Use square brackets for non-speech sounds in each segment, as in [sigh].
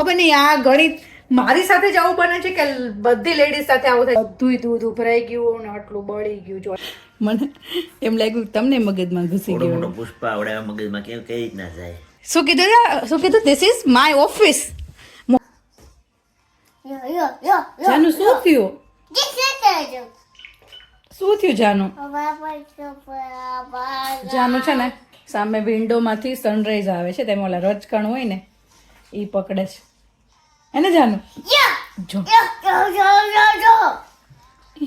ખબર નહીં આ ગણિત મારી સાથે જ આવું બને છે કે બધી લેડીઝ સાથે આવું થાય? બધું દૂધ ઉભરાઈ ગયું ને આટલું બળી ગયું જો. મને એમ લાગ્યું કે તમને મગજમાં ઘૂસી ગયું. મોટો પુષ્પા આવડે મગજમાં કેમ કઈ રીતના જાય? શું કીધું શું કીધું? This is my office. જાનું શું થયું? શું થયું જાનું? જાનું છે ને સામે વિન્ડોમાંથી સનરાઈઝ આવે છે તેમાં ઓલા રજકણ હોય ને એ પકડે છે. એને જાનું Yo, જો.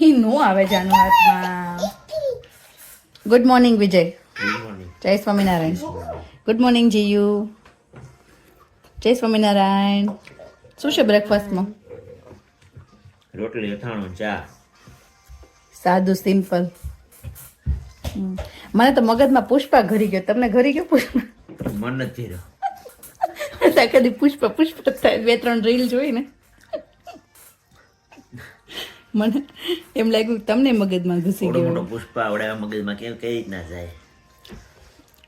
ઈ નો આવે જાનુ હાથમાં. Good morning Vijay. જય સ્વામિનારાયણ. Good morning GU. જય સ્વામિનારાયણ. શું છે બ્રેકફાસ્ટમાં રોટલી અથાણું ચા. સાદું સિમ્પલ મને તો મગજમાં પુષ્પા ઘરી ગયો. તમને ઘરી ગયો પુષ્પા? મન નથી રહ્યો. [laughs] કદી પુષ્પ પુષ્પ બે ત્રણ રીલ જોઈ ને. મને એમ લાગ્યું તમને મગજમાં ઘૂસી ગયું. પુષ્પા આવડે મગજમાં કેમ કઈ રીતના જાય?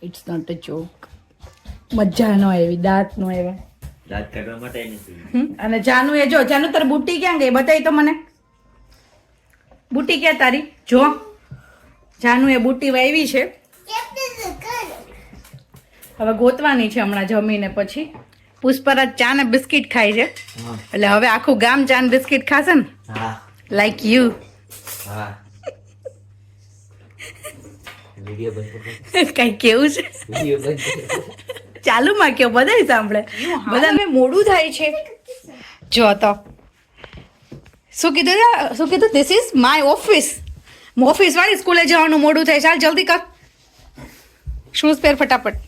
ઇટ્સ નોટ અ જોક મજા નો એવી દાંત નો એવા. દાંત કાઢવા માટે અને જાનુ એ જો જાનુ તારી બુટ્ટી ક્યાં ગઈ? બતાવી તો મને. બુટ્ટી ક્યાં તારી? જો. જાનુ એ બુટ્ટી વાવી છે. હવે ગોતવાની છે હમણાં જમીને પછી. પુષ્પરાજ ચા ને બિસ્કિટ ખાય છે. એટલે હવે આખું ગામ ચા ને બિસ્કિટ ખાશે ને? હા. લાઈક યુ હા. બંધ કઈ કેવું છે? ચાલુ માં કયો? બધાય સાંભળે. બધાને મોડું થાય છે. જો તો. શું કીધું શું કીધું? This is my office office વાળી સ્કૂલે જવાનું મોડું થાય ચાલ જલ્દી કર. શૂઝ પહેર ફટાફટ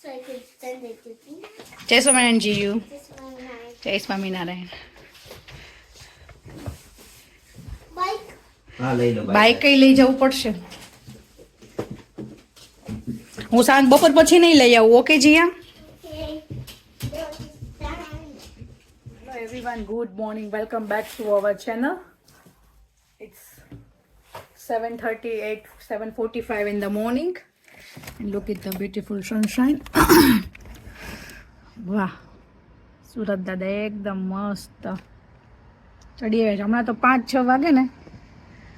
So I could send it to you. જય સ્વામિનારાયણ જીયુ. જય સ્વામિનારાયણ Bike. હા લઈ લો બાઈક કઈ લઈ જવું પડશે હું સાંજ બપોર પછી નહીં લઈ આવું ઓકે જીયા Okay. Hello everyone, good morning. Welcome back to our channel. It's 7:38, 7:45 in the morning, and look at the beautiful sunshine. વાહ, સુરત દાદા એકદમ મસ્ત. ચડી આવે છે હમણાં તો પાંચ છ વાગે ને,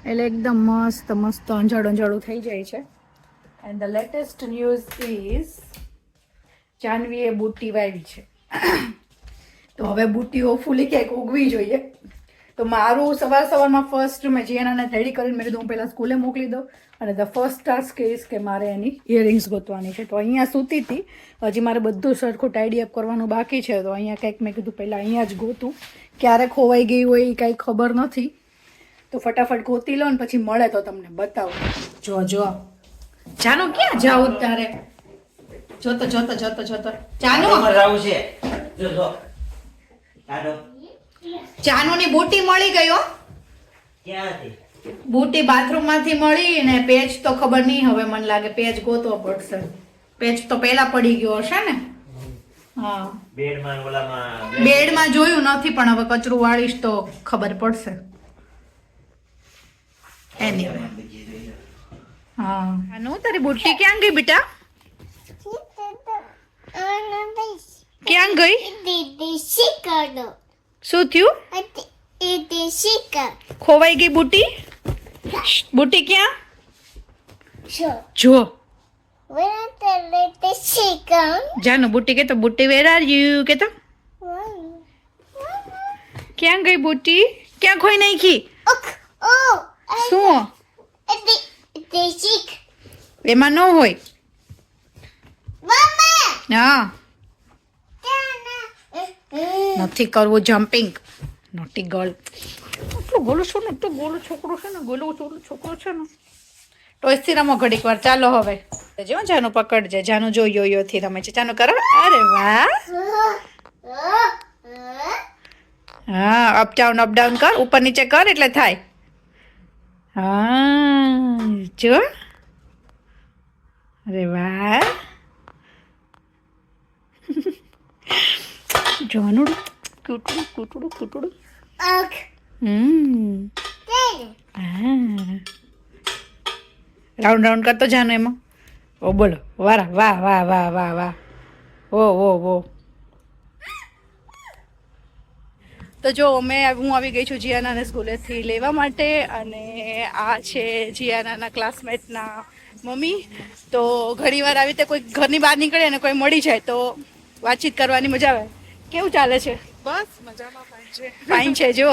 એટલે એકદમ મસ્ત મસ્ત અંજાડ અંજાડું થઈ જાય છે. And the latest news is જાનવીએ બુટ્ટી વાવી છે. તો હવે બુટ્ટીઓ ફૂલી ક્યાંક ઉગવી જોઈએ. તો મારું સવાર સવારમાં ફર્સ્ટ મેં જીયાનાને રેડી કરીને મેં કીધું, હું પહેલાં સ્કૂલે મોકલી દઉં અને ધ ફર્સ્ટ ટાસ્ક ઇઝ કે મારે એની ઇયરિંગ્સ ગોતવાની છે. તો અહીંયા સૂતી હતી. હજી મારે બધું સરખું ટાઈડી અપ કરવાનું બાકી છે. તો અહીંયા કંઈક મેં કીધું, પહેલાં અહીંયા જ ગોતું. ક્યારે ખોવાઈ ગઈ હોય એ કાંઈ ખબર નથી. તો ફટાફટ ગોતી લો ને પછી મળે તો તમને બતાવો. જો જો જાનો, ક્યાં જાવું તારે? જોતો જોતો જોતો જોતો. જાનો! આવું છે. જો જો. જાનુની બુટી મળી ગઈ હો. ક્યાં હતી બુટી બાથરૂમમાંથી મળી ને પેચ તો ખબર નહીં હવે મને લાગે પેચ ગોતવો પડશે. પેચ તો પેલા પડી ગયો હશે ને? હા. બેડમાં ઓલામાં બેડમાં જોયું નથી પણ હવે કચરું વાળીશ તો ખબર પડશે. એની હા. આનું તારી બુટ્ટી ક્યાં ગઈ બેટા? ક્યાં ગઈ? શું થયું? ખોવાઈ ગઈ બુટી? બુટી ક્યાં? જો. જાનુ બુટી કે તો બુટી વેર આર યુ કે તો? ક્યાં ગઈ બુટી? ક્યાં ખોઈ નાખી? શું? એમાં ન હોય. હા. નથી કરવું જમ્પિંગ નોટી ગર્લ એટલું ગોલું છું ને એટલું ગોલું છોકરો છે ને ગોલું ગોલું છોકરો છે ને. ટોયસથી રમો ઘડીક વાર. ચાલો હવે. જો જાનું પકડજે. જાનું જો યો યો થી રમે છે. જાનું કરો. અરે વાહ. હા અપ ડાઉન અપ ડાઉન કર. ઉપર નીચે કર એટલે થાય. હા જો. અરે વાહ. જાનુડું કૂટડું કૂટડું કૂટડું. હમ. રાઉન્ડ રાઉન્ડ કરતો જાનો એમાં. ઓ બોલો. વારા વાહ વાહ વાહ વાહ વાહ. ઓ ઓ ઓ. તો જો અમે હું આવી ગઈ છું જીયાનાને સ્કૂલેથી લેવા માટે અને આ છે જીયાનાના ક્લાસમેટના મમ્મી. તો ઘણી વાર આવી રીતે કોઈ ઘરની બહાર નીકળે અને કોઈ મળી જાય તો વાતચીત કરવાની મજા આવે. કેવું ચાલે છે? બસ મજામાં ફાઇન છે. ફાઇન છે જો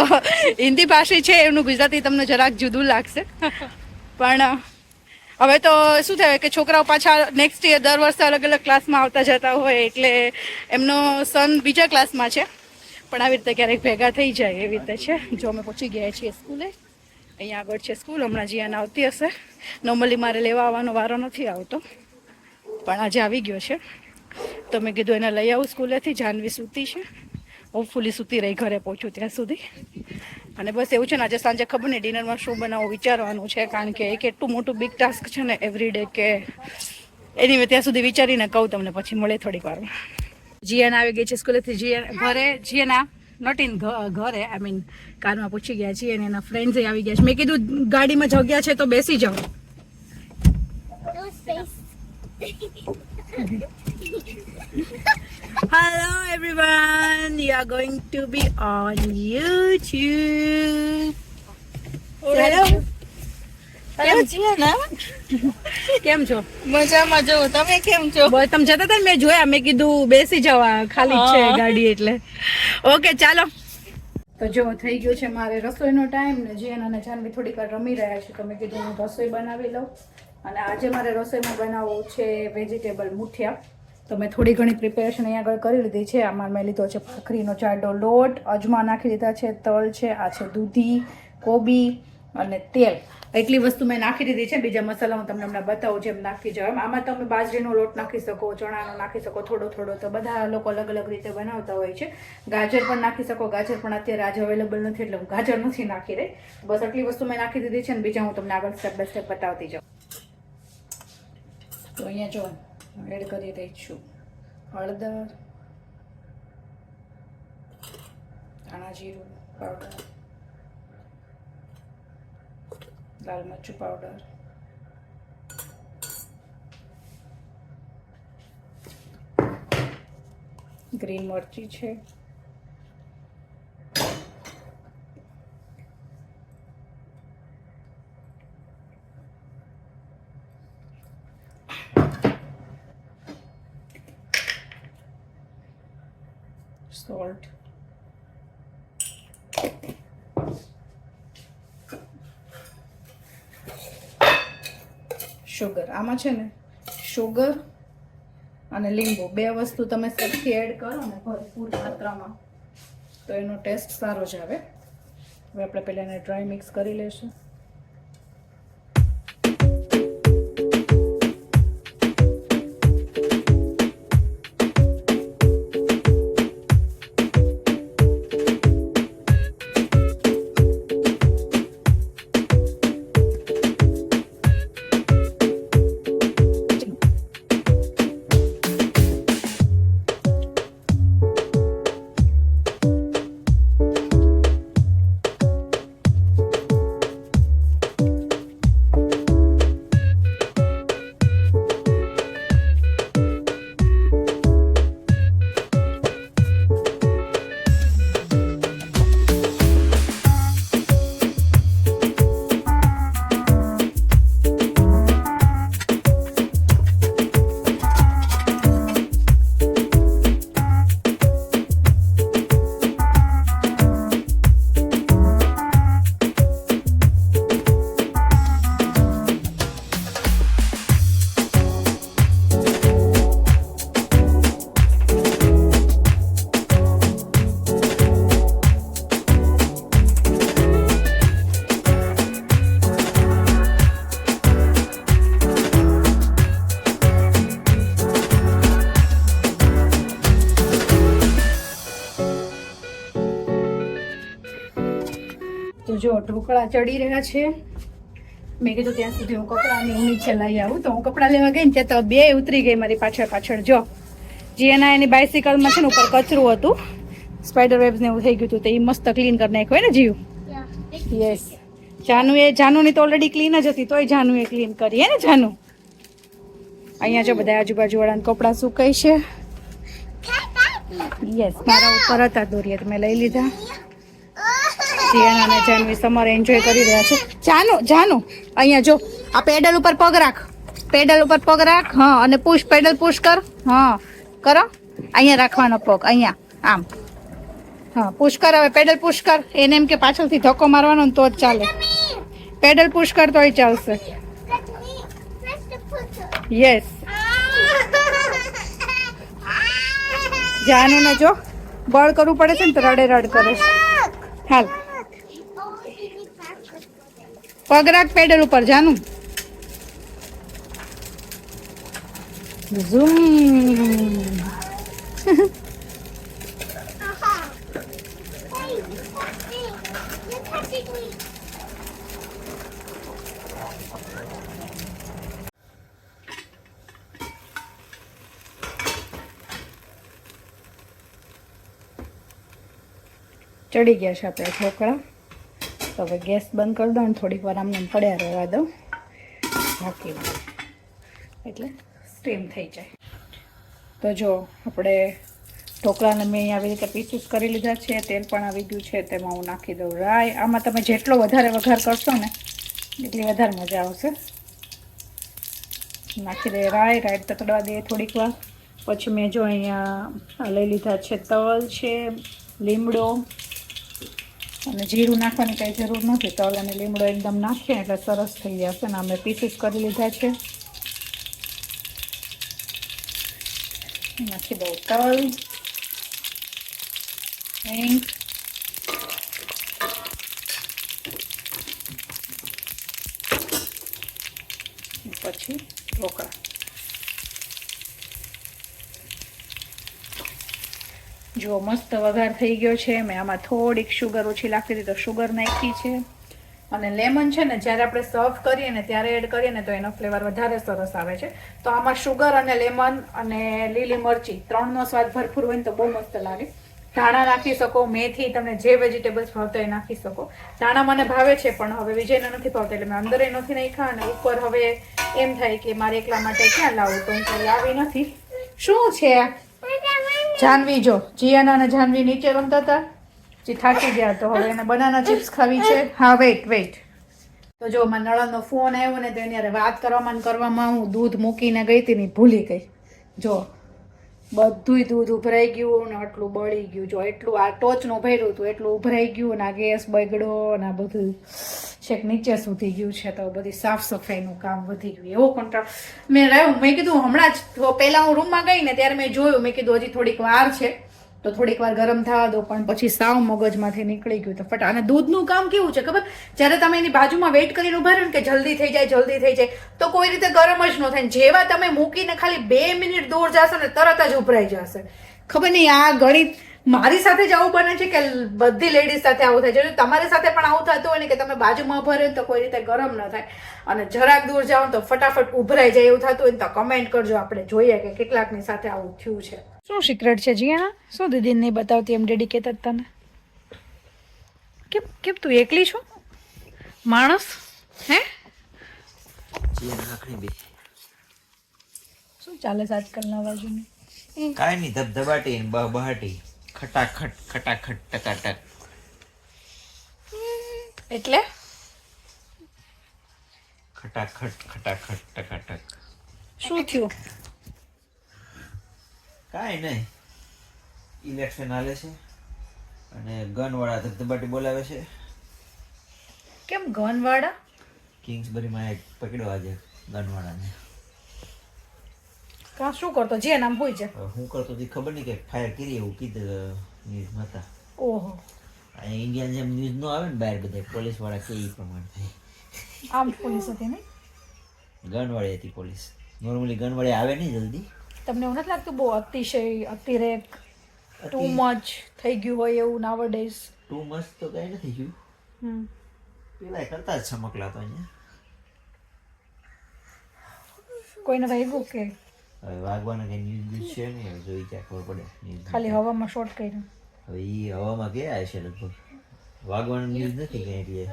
હિન્દી ભાષી છે એમનું ગુજરાતી તમને જરાક જુદું લાગશે. પણ હવે તો શું થાય કે છોકરાઓ પાછા નેક્સ્ટ યર દર વર્ષે અલગ અલગ ક્લાસમાં આવતા જતા હોય એટલે એમનો સન બીજા ક્લાસમાં છે. પણ આવી રીતે ક્યારેક ભેગા થઈ જાય એવી રીતે છે. જો અમે પહોંચી ગયા છીએ સ્કૂલે અહીંયા આગળ છે સ્કૂલ હમણાં જીયાને આવતી હશે. નોર્મલી મારે લેવા આવવાનો વારો નથી આવતો. પણ આજે આવી ગયો છે. તો મેં કીધું, એને લઈ આવું સ્કૂલેથી, જાનવી સૂતી છે. હોપફુલી સૂતી રહી ઘરે પહોંચું ત્યાં સુધી. અને બસ એવું છે ને, આજે સાંજે ખબર નહીં, ડિનરમાં શું બનાવવું વિચારવાનું છે, કારણ કે એક એટલું મોટું બિગ ટાસ્ક છે ને એવરી ડે કે એની મેં ત્યાં સુધી વિચારીને કહું તમને, પછી મળે થોડીક વારમાં જીએન આવી ગઈ છે સ્કૂલેથી, જીએન ઘરે, જીએના નોટ ઇન ઘરે આઈ મીન કારમાં પૂછી ગયા છીએ અને એના ફ્રેન્ડ્સ આવી ગયા છે. મેં કીધું, ગાડીમાં જગ્યા છે તો બેસી જાઓ. [laughs] Hello everyone, you are going to be on YouTube. Hello. કેમ? છો? મજામાં જો તમે કેમ છો? તમે જતા હતા મેં જોયા મેં કીધું બેસી જવા ખાલી છે ગાડી એટલે. ઓકે ચાલો. તો જો થઈ ગયો છે મારે રસોઈનો ટાઈમ ને જે અને જાનવી થોડીક વાર રમી રહ્યા છે તો મેં કીધું હું રસોઈ બનાવી લઉં. અને આજે મારે રસોઈમાં બનાવવું છે વેજીટેબલ મુઠિયા. તો મેં થોડી ઘણી પ્રિપેરેશન અહીંયા આગળ કરી લીધી છે. આમાં મેં લીધો છે ભાખરીનો જાડો લોટ, અજમા નાખી દીધા છે, તલ છે, આ છે દૂધી, કોબી અને તેલ. એટલી વસ્તુ મેં નાખી દીધી છે. બીજા મસાલા હું તમને હમણાં બતાવું જેમ નાખી એમ. આમાં તમે બાજરીનો લોટ નાખી શકો, ચણાનો નાખી શકો, થોડો થોડો તો બધા લોકો અલગ અલગ રીતે બનાવતા હોય છે. ગાજર પણ નાખી શકો. ગાજર પણ અત્યારે આજે અવેલેબલ નથી એટલે હું ગાજર નથી નાખી રહી. બસ આટલી વસ્તુ મેં નાખી દીધી છે અને બીજા હું તમને આગળ સ્ટેપ બાય સ્ટેપ બતાવતી જાઉં. તો અહીંયા જો, એડ કરી રહી છું. હળદર, ધાણા જીરું પાવડર લાલ મરચું પાવડર ગ્રીન મરચી છે. શુગર આમાં છે ને શુગર અને લીંબુ. બે વસ્તુ તમે સરખી એડ કરો ને ભરપૂર માત્રામાં તો એનો ટેસ્ટ સારો જ આવે. હવે આપણે પહેલાં એને ડ્રાય મિક્સ કરી લઈશું. ઢોકળા ચડી રહ્યા છે. મેં કીધું ત્યાં સુધી હું કપડાની હું નીચે લઈ આવું. તો હું કપડાં લેવા ગઈ ને ત્યાં તો બે ઉતરી ગઈ મારી પાછળ પાછળ. જો જે એના બાઇસિકલમાં છે ને ઉપર કચરું હતું. સ્પાઈડર વેબ્સ ને એવું થઈ ગયું હતું. તો એ મસ્ત ક્લીન કરી નાખ્યું. ને જીવ. યસ જાનુએ, જાનુની તો ઓલરેડી ક્લીન જ હતી. તોય જાનુએ ક્લીન કરી. હે ને જાનુ? અહીંયા જો બધા આજુબાજુવાળાના કપડાં સુકાય છે. યસ મારા ઉપર હતા દોરીએ. તમે લઈ લીધા. જીયાના અને જાનવી સમર એન્જોય કરી રહ્યા છે. જાનુ જાનુ, અહીંયા જો, આ પેડલ ઉપર પગ રાખ. પેડલ ઉપર પગ રાખ, હા, અને પુશ પેડલ પુશ કર. હા, કરો. અહીંયા રાખવાનો પગ, અહીંયા, આમ. હા પુશ કર, હવે પેડલ પુશ કર. એને એમ કે પાછળથી ધક્કો મારવાનો ને તો જ ચાલે. પેડલ પુશ કર તોય ચાલશે. યસ જાનુને જો, બળ કરવું પડે છે ને તો રડે રડ કરે છે. હાલ. પગ રાખ પેડલ ઉપર જાનું ઝૂમ. ચડી ગયા છે આપણે ઢોકળા તો હવે ગેસ બંધ કરી દો અને થોડીક વાર આમને પડ્યા રહેવા દઉં. દો એટલે સ્ટીમ થઈ જાય. તો જો, આપણે ઢોકળાને મેં આવી રીતે પીસીસ કરી લીધા છે, તેલ પણ આવી ગયું છે, તેમાં હું નાખી દઉં રાય આમાં તમે જેટલો વધારે વઘાર કરશો ને, એટલી વધારે મજા આવશે. નાખી દે રાય રાય તતડવા દે થોડીક વાર. પછી મેં જો અહીંયા લઈ લીધા છે તલ છે, લીમડો અને જીરું નાખવાની કાંઈ જરૂર નથી. તલ અને લીમડો એકદમ નાખીએ એટલે સરસ થઈ જશે અને અમે પીસીસ કરી લીધા છે. નાખી દઉં તલ, હિંગ, પછી ઢોકળા. જો મસ્ત વઘાર થઈ ગયો છે, મેં આમાં થોડીક શુગર ઓછી લાગતી હતી તો શુગર નાખી છે. અને લેમન છે ને, જ્યારે આપણે સર્વ કરીએ ને, ત્યારે એડ કરીએ ને, તો એનો ફ્લેવર વધારે સરસ આવે છે. તો આમાં શુગર અને લેમન અને લીલી મરચી ત્રણનો સ્વાદ ભરપૂર હોય ને, તો બહુ મસ્ત લાગે. ધાણા નાખી શકો, મેથી તમને જે વેજીટેબલ્સ ભાવતા એ નાખી શકો. ધાણા મને ભાવે છે, પણ હવે વિજયને નથી ભાવતા, એટલે મેં અંદર એ નથી નાખ્યા અને ઉપર હવે એમ થાય કે મારે એકલા માટે ક્યાં લાવું, તો હું આવી નથી. શું છે? જાનવી જો, જીયાના અને જાનવી નીચે રમતા હતા. જે થાકી ગયા તો હવે એને બનાના ચિપ્સ ખાવી છે. હા વેઇટ વેઇટ તો જો મારા નળનનો ફોન આવ્યો ને તો એની વાત કરવામાં કરવામાં હું દૂધ મૂકીને ગઈ હતી ને ભૂલી ગઈ. જો બધુંય દૂધ ઉભરાઈ ગયું ને આટલું બળી ગયું. જો એટલું આ ટોચનું ભર્યું હતું, એટલું ઉભરાઈ ગયું ને આ ગેસ બગડ્યો ને આ બધું છેક નીચે સુધી ગયું છે તો બધી સાફ સફાઈનું કામ વધી ગયું. એવો કંટાળ મેં રહ્યું મેં કીધું હમણાં જ પહેલાં હું રૂમમાં ગઈ ને ત્યારે મેં જોયું. મેં કીધું હજી થોડીક વાર છે. તો થોડીક વાર ગરમ થવા દો, પણ પછી સાવ મગજમાંથી નીકળી ગયું. તો ફટ અને દૂધનું કામ કેવું છે ખબર? જ્યારે તમે એની બાજુમાં વેઇટ કરીને ઊભા ને કે જલ્દી થઈ જાય, જલ્દી થઈ જાય, તો કોઈ રીતે ગરમ જ ન થાય. જેવા તમે મૂકીને ખાલી બે મિનિટ દૂર જશો ને તરત જ ઉભરાઈ જશે. ખબર નહીં, આ ગણિત મારી સાથે જ આવું બને છે કે બધી લેડીઝ સાથે આવું થાય છે? તમારી સાથે પણ આવું થતું હોય ને કે તમે બાજુમાં ઊભા રહ્યો તો કોઈ રીતે ગરમ ન થાય. અને જરાક દૂર જાઓ તો ફટાફટ ઉભરાઈ જાય એવું થતું હોય તો કમેન્ટ કરજો. આપણે જોઈએ કે કેટલાકની સાથે આવું થયું છે. શું સિક્રેટ છે જીયાના? શું દીદીને નહીં બતાવતી એમ ડેડી કહેતા તને? કેમ કેમ તું એકલી છો? માણસ? હે? શું ચાલે છે આજકાલના બાજુની કાંઈ નહીં ધબધબાટી બહાટી. ખટાખટ ખટાખટ ટકાટક. એટલે? ખટાખટ ખટાખટ ટકાટક. શું થયું? કાંઈ નહીં. ઇલેક્શન હાલે છે અને ગનવાળા ધબધબાટી બોલાવે છે. કેમ ગનવાળા? કિંગ્સબરીમાં એક પકડ્યો આજે ગનવાળાને. કાં શું કરતો? જે નામ હોય છે. હું કરતો હતી ખબર નહીં કે ફાયર કરી એવું કીધું ન્યૂઝમાં હતા. ઓહો. ઇન્ડિયન જેમ ન્યૂઝ નો આવે ને બહાર બધા પોલીસવાળા કે એ પ્રમાણે. થાય આમ પોલીસ હતી ને? ગનવાળી હતી પોલીસ નોર્મલી ગનવાળી આવે નહીં જલ્દી. તમને એવું નથી લાગતું બહુ અતિશય અતિરેક ટુ મચ થઈ ગયું હોય એવું નાવ ડેઝ ટુ મચ તો કઈ નથી ગયું પેલા કરતા જ ચમકલા તો અહીંયા. કોઈને વાગ્યું કે? હવે વાગવાના કઈ ન્યૂઝ બ્યુઝ છે હવે જોઈ ત્યાં ખબર પડે. ખાલી હવામાં શોર્ટ કર્યું. હવે એ હવામાં ગયા છે લગભગ. વાગવાનું ન્યૂઝ નથી કઈ એટલે.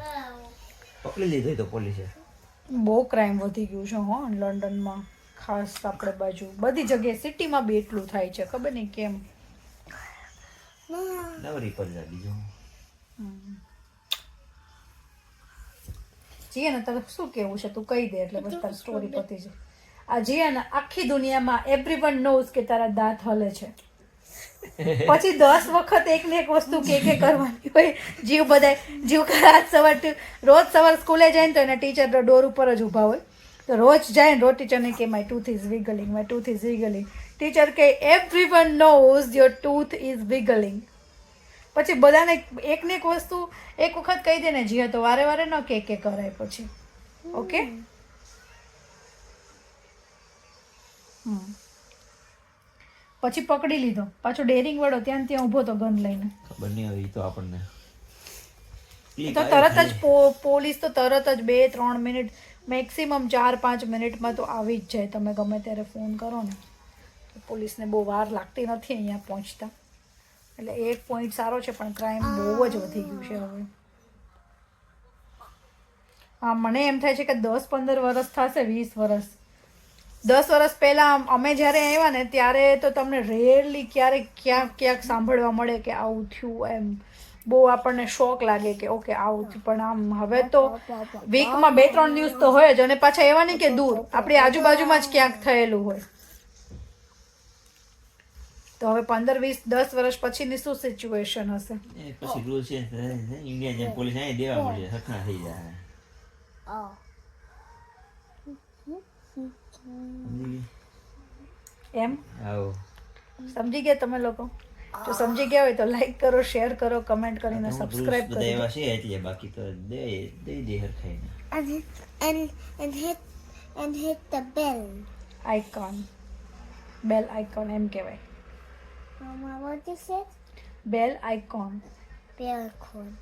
પકડી લીધો તો પોલીસે. બહુ ક્રાઇમ વધી ગયું છે હો લંડનમાં. ખાસ આપણે બાજુ. બધી જગ્યાએ સિટીમાં બી એટલું થાય છે. ખબર નહીં કેમ. નવરી પર જા બીજું. જીયાને ને તારે શું કેવું છે? તું કહી દે એટલે બસ તારી સ્ટોરી પતી છે આ જીયાને આખી દુનિયામાં એવરીવન નોઝ કે તારા દાંત હલે છે. [laughs] પછી દસ વખત એક ને એક વસ્તુ કે કે કરવાની હોય. જીવ બધાય જીવ રાત સવાર રોજ સવાર સ્કૂલે જાય ને તો એના ટીચર ડોર ઉપર જ ઊભા હોય. તો રોજ જાય ને રોજ ટીચરને કે my tooth is wiggling my tooth is wiggling teacher કે everyone knows your tooth is wiggling પછી બધાને એક ને એક વસ્તુ એક વખત કહી દે ને જીએ તો વારે વારે ન કે કે કરાય પછી. ઓકે પછી પકડી લીધો. પાછો ડેરિંગ વાળો ત્યાં ત્યાં ઊભો તો ગન લઈને. ખબર નહીં આવી તો આપણને. તો તરત જ પોલીસ તો તરત જ બે ત્રણ મિનિટ મેક્સિમમ ચાર, પાંચ મિનિટમાં તો આવી જ જાય. તમે ગમે ત્યારે ફોન કરો ને પોલીસને બહુ વાર લાગતી નથી અહીંયા પહોંચતા. એટલે એક પોઈન્ટ સારો છે, પણ ક્રાઇમ બહુ જ વધી ગયું છે હવે. હા, મને એમ થાય છે કે દસ, પંદર વર્ષ થશે, વીસ વર્ષ દસ વર્ષ પહેલાં અમે જ્યારે આવ્યા ને, ત્યારે તો તમને રેરલી ક્યારેક ક્યાંક ક્યાંક સાંભળવા મળે કે આવું થયું એમ. બહુ આપણને શોક લાગે કે ઓકે આવું પણ આમ હવે તો વીકમાં બે ત્રણ ન્યૂઝ તો હોય જ અને પાછા એવા નહીં કે દૂર. આપણી આજુબાજુમાં જ ક્યાંક થયેલું હોય. તો હવે પંદર વીસ દસ વર્ષ પછીની શું સિચ્યુએશન હશે? પછી રૂલ છે ઇન્ડિયન જેમ પોલીસ અહીં દેવા મળે હખણા થઈ જાય. સમજી ગઈ? એમ? સમજી ગયા તમે લોકો? જો સમજી ગયા હોય તો લાઈક કરો શેર કરો કમેન્ટ કરીને સબસ્ક્રાઇબ કરો એવા છે એટલે બાકી તો દે દે And hit, and and hit and hit the bell. Icon bell icon એમ કહેવાય Mama, what is it? Bell icon Bell cord.